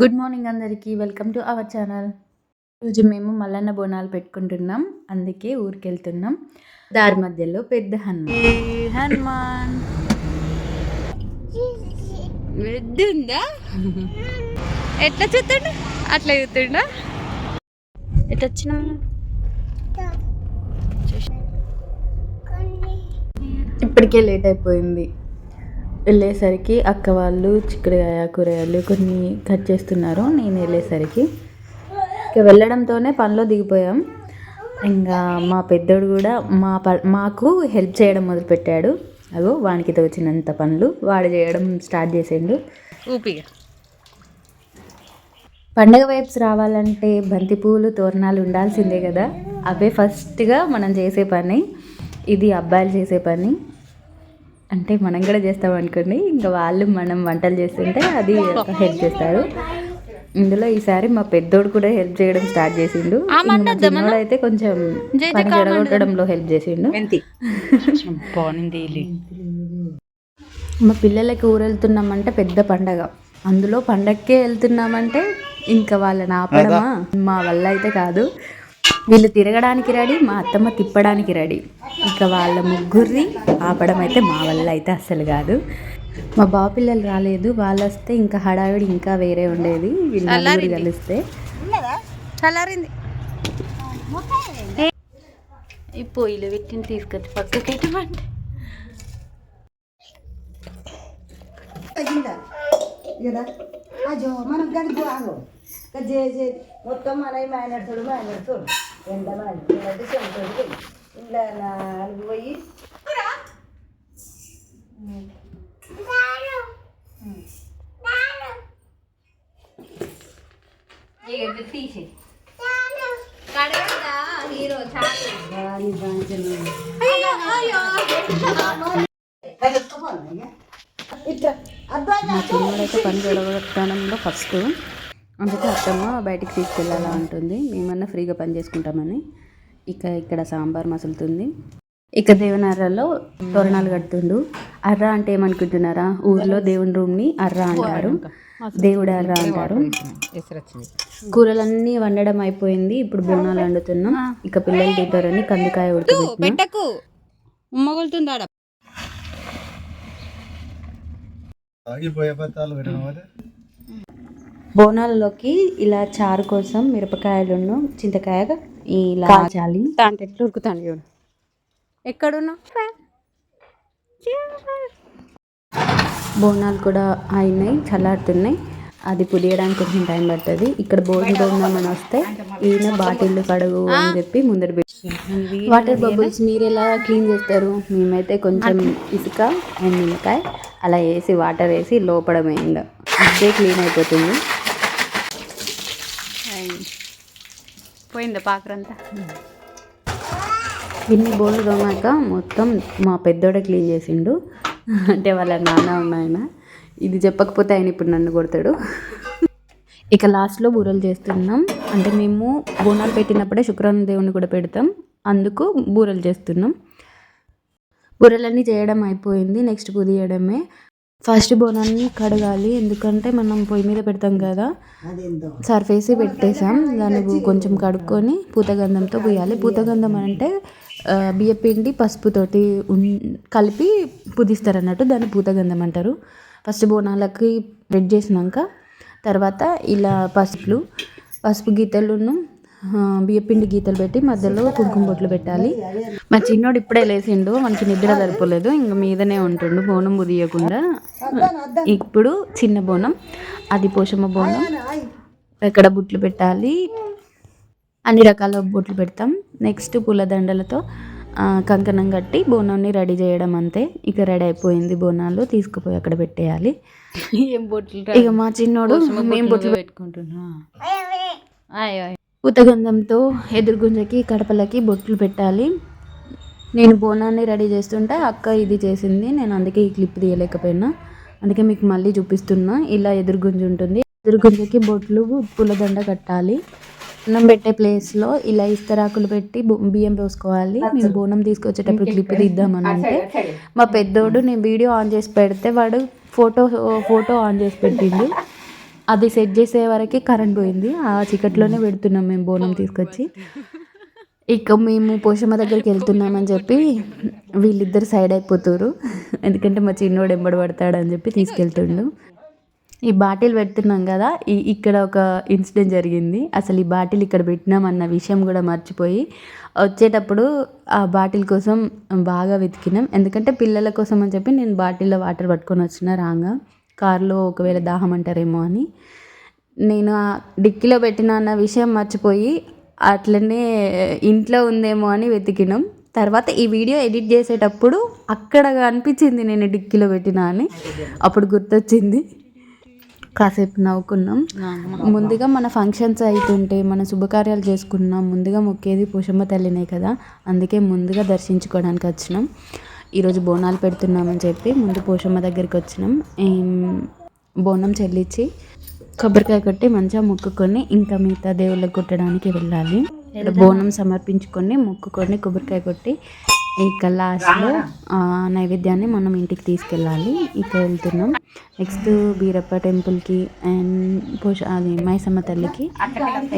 Good morning అందరికీ. Welcome to our channel. రోజు మేము మల్లన్న బోనాలు పెట్టుకుంటున్నాం. అందుకే ఊరికి వెళ్తున్నాం దారి మధ్యలో పెద్ద హనుమాన్. హనుమాన్? వెద్దుందా ఎట్లా చూస్తుండ? అట్లా చూస్తుండ? ఎట్లా వచ్చినా? ఇప్పటికే లేట్ అయిపోయింది. వెళ్ళేసరికి అక్క వాళ్ళు చిక్కుడుకాయ కూరగాయలు కొన్ని కట్ చేస్తున్నారు. నేను వెళ్ళేసరికి ఇక వెళ్ళడంతోనే పనిలో దిగిపోయాం. ఇంకా మా పెద్దోడు కూడా మా ప మాకు హెల్ప్ చేయడం మొదలుపెట్టాడు. అగో వానికి తోచినంత పనులు వాడు చేయడం స్టార్ట్ చేసిండు. ఊపిగా. పండగ వైబ్స్ రావాలంటే బంతి పువ్వులు తోరణాలు ఉండాల్సిందే కదా. అవే ఫస్ట్గా మనం చేసే పని. ఇది అబ్బాయిలు చేసే పని. అంటే మనం కూడా చేస్తాం అనుకోండి. ఇంకా వాళ్ళు మనం వంటలు చేస్తుంటే అది హెల్ప్ చేస్తారు. ఇందులో ఈసారి మా పెద్దోడు కూడా హెల్ప్ చేయడం స్టార్ట్ చేసిండు. అయితే కొంచెం పని జరగొట్టడంలో హెల్ప్ చేసిండు. మా పిల్లలకి ఊరు వెళ్తున్నామంటే పెద్ద పండగ. అందులో పండగకే వెళ్తున్నామంటే ఇంకా వాళ్ళని ఆపడమా? మా వల్ల అయితే కాదు. వీళ్ళు తిరగడానికి రెడీ మా అత్తమ్మ తిప్పడానికి రెడీ. ఇంకా వాళ్ళ ముగ్గురిని ఆపడం అయితే మా వల్ల అయితే అస్సలు కాదు. మా బావ పిల్లలు రాలేదు వాళ్ళు వస్తే ఇంకా హడావిడి ఇంకా వేరే ఉండేది వీళ్ళు కలిస్తే. చల్లారింది. ఈ పొయ్యిలు పెట్టిన తీసుకొచ్చి పక్కకి పెట్టమంటే. తగ్గిందా? కదా అజో మనం గది ఆగో. జే జే మొత్తం మన మాయనడుతుడు మాయనడుతుడు ఎంత మాయనడుతుడు చెబుతాడు ఇంట్లో నాలుగు పోయి తీసే హీరో చాలు వారి బాంచలు ఇట్లా అద్దా మా చిన్నోడైతే పని జరగడంలో ఫస్ట్ అందుకే అత్తమ్మ బయటికి తీసుకెళ్ళాలా ఉంటుంది మేమన్నా ఫ్రీగా పని చేసుకుంటామని. ఇక ఇక్కడ సాంబార్ మసులుతుంది. ఇక దేవుని అర్రలో తోరణాలు కడుతుండు. అర్ర అంటే ఏమనుకుంటున్నారా? ఊర్లో దేవుని రూమ్ని అర్ర అంటారు. దేవుడి అర్ర అంటారు. కూరలన్నీ వండడం అయిపోయింది. ఇప్పుడు బోనాలు వండుతున్నాం. ఇక పిల్లలు తింటారని కందికాయ ఉడకబెట్టిన. బోనాలలోకి ఇలా చారు కోసం మిరపకాయలను చింతకాయ ఇలా కాల్చాలి తాంటే ఎట్లా ఉరుకుతాను చూడు. ఎక్కడున్నా బోనాలు కూడా అయినాయి చల్లారుతున్నాయి. అది పులియడానికి కొంచెం టైం పడుతుంది. ఇక్కడ భోజనం తోందామని వస్తే ఈయన బాటిల్ కడుగు అని చెప్పి ముందర పెట్టి వాటర్ బబుల్స్ మీరు ఎలా క్లీన్ చేస్తారు? మేమైతే కొంచెం ఇసుక అండ్ నిమ్మకాయ అలా వేసి వాటర్ వేసి లోపడమైంది అదే క్లీన్ అయిపోతుంది. పోయిందా పాకరంతా ఇన్ని బోళ్ళు తోమాక మొత్తం మా పెద్దోడే క్లీన్ చేసిండు. అంటే వాళ్ళ నాన్న ఉన్నాయన ఇది చెప్పకపోతే ఆయన ఇప్పుడు నన్ను కొడతాడు. ఇక లాస్ట్లో బూరలు చేస్తున్నాం. అంటే మేము బోనాలు పెట్టినప్పుడే శుక్రవారం దేవుని కూడా పెడతాం. అందుకు బూరలు చేస్తున్నాం. బూరలన్నీ చేయడం అయిపోయింది. నెక్స్ట్ పుదియడమే. ఫస్ట్ బోనాన్ని కడగాలి. ఎందుకంటే మనం పొయ్యి మీద పెడతాం కదా. సర్ఫ్ వేసి పెట్టేసాం. దాన్ని కొంచెం కడుక్కొని పూతగంధంతో పోయాలి పూతగంధం అంటే బియ్యపిండి పసుపుతోటి కలిపి పుదిస్తారు అన్నట్టు దాన్ని పూతగంధం అంటారు. ఫస్ట్ బోనాలకి రెడ్ చేసినాక తర్వాత ఇలా పసుపులు పసుపు గీతలును బియ్యపిండి గీతలు పెట్టి మధ్యలో కుంకుమ బొట్లు పెట్టాలి. మా చిన్నోడు ఇప్పుడే లేచిండు మనకి నిద్ర సరిపోలేదు ఇంక మీదనే ఉంటుండు బోనం ఉదియకుండా ఇప్పుడు చిన్న బోనం అది పోషమ్మ బోనం. ఎక్కడ బుట్లు పెట్టాలి? అన్ని రకాల బొట్లు పెడతాం. నెక్స్ట్ పూలదండలతో కంకణం కట్టి బోనాన్ని రెడీ చేయడం అంతే. ఇక రెడీ అయిపోయింది బోనాలు తీసుకుపోయి అక్కడ పెట్టేయాలి. ఏం బొట్లు ఇక మా చిన్నోడు మేము బొట్లు పెట్టుకుంటున్నా. పూతగంధంతో ఎదురుగుంజకి కడపలకి బొట్లు పెట్టాలి. నేను బోనాన్ని రెడీ చేస్తుంటే అక్క ఇది చేసింది. నేను అందుకే ఈ క్లిప్ తీయలేకపోయినా. అందుకే మీకు మళ్ళీ చూపిస్తున్నా. ఇలా ఎదురుగుంజ ఉంటుంది. ఎదురుగుంజకి బొట్లు పూలదండ కట్టాలి. అన్నం పెట్టే ప్లేస్లో ఇలా ఇస్తరాకులు పెట్టి బియ్యం పోసుకోవాలి. మేము బోనం తీసుకొచ్చేటప్పుడు క్లిప్ తీద్దామని అంటే మా పెద్దోడు నేను వీడియో ఆన్ చేసి పెడితే వాడు ఫోటో ఫోటో ఆన్ చేసి పెట్టిండు. అది సెట్ చేసే వరకే కరెంట్ పోయింది. ఆ చీకట్లోనే పెడుతున్నాం మేము బోనం తీసుకొచ్చి. ఇక మేము పోషమ్మ దగ్గరికి వెళ్తున్నామని చెప్పి వీళ్ళిద్దరు సైడ్ అయిపోతారు. ఎందుకంటే మా చిన్నోడు ఎంబడి పడతాడని చెప్పి తీసుకెళ్తుండు. ఈ బాటిల్ పెడుతున్నాం కదా ఈ ఇక్కడ ఒక ఇన్సిడెంట్ జరిగింది. అసలు ఈ బాటిల్ ఇక్కడ పెట్టినామన్న విషయం కూడా మర్చిపోయి వచ్చేటప్పుడు ఆ బాటిల్ కోసం బాగా వెతికినాం. ఎందుకంటే పిల్లల కోసం అని చెప్పి నేను బాటిల్లో వాటర్ పట్టుకొని వచ్చిన రాగా. కార్లో ఒకవేళ దాహం అంటారేమో అని. నేను ఆ డిక్కీలో పెట్టిన అన్న విషయం మర్చిపోయి అట్లనే ఇంట్లో ఉందేమో అని వెతికినాం. తర్వాత ఈ వీడియో ఎడిట్ చేసేటప్పుడు అక్కడ అనిపించింది నేను డిక్కీలో పెట్టినా అని. అప్పుడు గుర్తొచ్చింది. కాసేపు నవ్వుకున్నాం. ముందుగా మన ఫంక్షన్స్ అవుతుంటే మన శుభకార్యాలు చేసుకున్నాం. ముందుగా మొక్కేది పోషమ్మ తల్లినే కదా. అందుకే ముందుగా దర్శించుకోవడానికి వచ్చినాం. ఈరోజు బోనాలు పెడుతున్నామని చెప్పి ముందు పోషమ్మ దగ్గరికి వచ్చినాం. బోనం చెల్లించి కొబ్బరికాయ కొట్టి మంచిగా మొక్కుకొని ఇంకా మిగతా దేవుళ్ళకి కొట్టడానికి వెళ్ళాలి. బోనం సమర్పించుకొని మొక్కుకొని కొబ్బరికాయ కొట్టి ఇక లాస్ట్లో నైవేద్యాన్ని మనం ఇంటికి తీసుకెళ్ళాలి. ఇక వెళ్తున్నాం. నెక్స్ట్ బీరప్ప టెంపుల్కి అండ్ పోష అది మైసమ్మ తల్లికి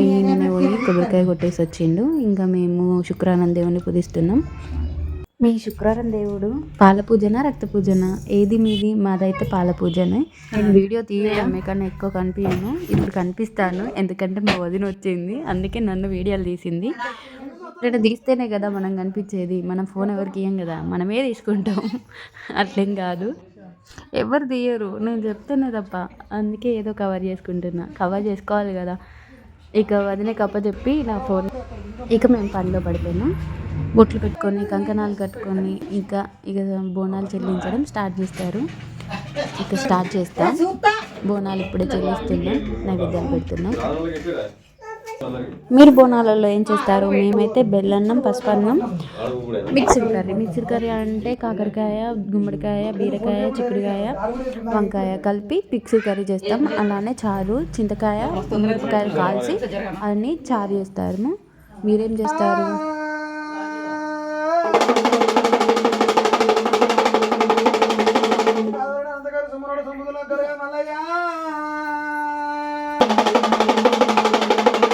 ఈయన పోయి కొబ్బరికాయ కొట్టేసి వచ్చిండు. ఇంకా మేము శుక్రానంద దేవుని పూజిస్తున్నాం. మీ శుక్రవారం దేవుడు పాల పూజన రక్త పూజన ఏది మీది? మాదైతే పాల పూజనే నేను వీడియో తీయడమే కన్నా ఎక్కువ కనిపించను. ఇప్పుడు కనిపిస్తాను. ఎందుకంటే మా వదిన వచ్చింది. అందుకే నన్ను వీడియోలు తీసింది. ఇట్లా తీస్తేనే కదా మనం కనిపించేది. మనం ఫోన్ ఎవరికి ఇయ్యం కదా? మనమే తీసుకుంటాం. అట్లేం కాదు. ఎవరు తీయరు? నేను చెప్తేనే తప్ప అందుకే ఏదో కవర్ చేసుకుంటున్నా. కవర్ చేసుకోవాలి కదా. ఇక వదిన కప్ప చెప్పి నా ఫోన్ ఇక మేము పనిలో పడిపోయినాం. బొట్లు పెట్టుకొని కంకణాలు కట్టుకొని ఇంకా ఇక బోనాలు చెల్లించడం స్టార్ట్ చేస్తారు. ఇక స్టార్ట్ చేస్తాం. బోనాలు ఇప్పుడే చెల్లిస్తున్నాం. నైవేద్యాలు పెడుతున్నాం. మీరు బోనాలలో ఏం చేస్తారు? మేమైతే బెల్లన్నం పసుపన్నం మిక్స్డ్ కర్రీ మిక్స్డ్ కర్రీ అంటే కాకరకాయ గుమ్మడికాయ బీరకాయ చిక్కుడుకాయ వంకాయ కలిపి మిక్స్డ్ కర్రీ చేస్తాం. అలానే చారు చింతకాయ మిరపకాయలు కాల్చి అన్ని చారు చేస్తారు. మీరేం చేస్తారు?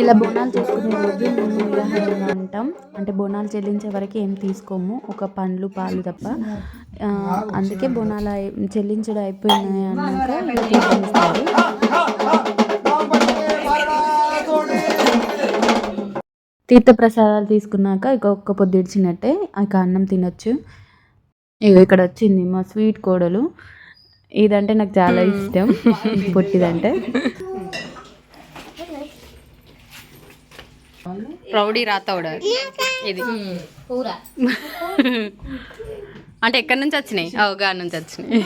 ఇలా బోనాలు చేసుకునే రోజు మేము నిరాహారం అంటాం అంటే బోనాలు చెల్లించే వరకు ఏం తీసుకోము. ఒక పండ్లు పాలు తప్ప. అందుకే బోనాలు చెల్లించడం అయిపోయినాయి అన్నాక. తీర్థప్రసాదాలు తీసుకున్నాక ఇక ఒక్క పొద్దు ఇడిచినట్టే ఇక అన్నం తినొచ్చు. ఇక ఇక్కడ వచ్చింది మా స్వీట్ కోడలు. ఇదంటే నాకు చాలా ఇష్టం. పొట్టిదంటే. రౌడీ రాతవుడా. ఇది. అంటే ఎక్కడి నుంచి వచ్చినాయి? అవగాహన నుంచి వచ్చినాయి.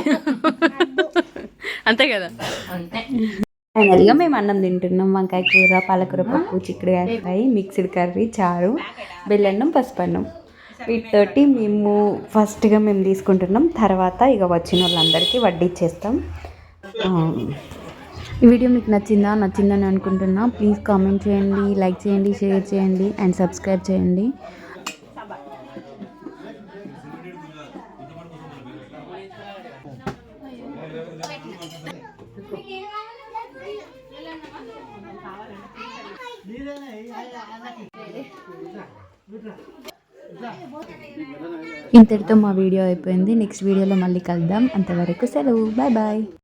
అంతే కదా? ఫైనల్గా మేము అన్నం తింటున్నాం. వంకాయ కూర పాలకూర పప్పు చిక్కుడుకాయ ఫ్రై మిక్స్డ్ కర్రీ చారు బెల్లన్నం పసుపన్నం. వీటితోటి మేము ఫస్ట్గా మేము తీసుకుంటున్నాం. తర్వాత ఇక వచ్చిన వాళ్ళందరికీ వడ్డిచ్చేస్తాం ఆ, ఈ వీడియో మీకు నచ్చిందా? నచ్చిందని అనుకుంటున్నా. ప్లీజ్ కామెంట్ చేయండి లైక్ చేయండి షేర్ చేయండి అండ్ సబ్స్క్రైబ్ చేయండి. ఇంతటితో మా వీడియో అయిపోయింది. నెక్స్ట్ వీడియోలో మళ్ళీ కలుద్దాం. అంతవరకు సెలవు. Bye bye